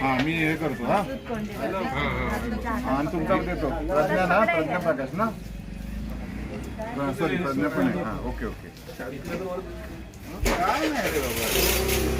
हा मी हे करतो हा. आणि तुमच्यावर देतो. प्रज्ञा ना प्रज्ञा प्रकाश ना. सॉरी प्रज्ञा पण आहे. हा ओके ओके. काय नाही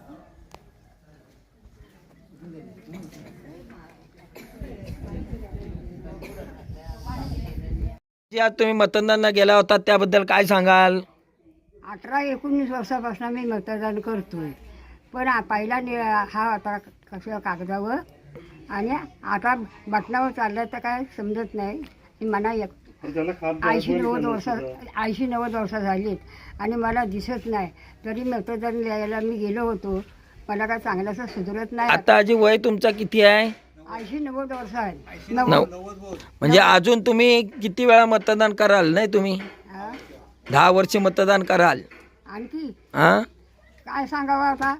आज तुम्ही मतदानाला गेला होता त्याबद्दल काय सांगाल? अठरा एकोणीस वर्षापासून मी मतदान करतोय. पण आ- पहिला नि हा होता कसं कागदावर? आणि आता बटनावर चाललं तर काय समजत नाही. मला ऐंशी नव्वद वर्ष ऐंशी नव्वद वर्ष झालीत. आणि मला दिसत नाही. तरी मतदान द्यायला मी गेलो होतो. मला काय चांगलं सुधरत नाही आता आजी वय तुमचा किती आहे? ऐंशी नव्वद वर्ष आहे. नऊ म्हणजे अजून तुम्ही किती वेळा मतदान कराल नाही तुम्ही? हा? दहा वर्ष मतदान कराल. आणखी? हा? काय सांगावं आता?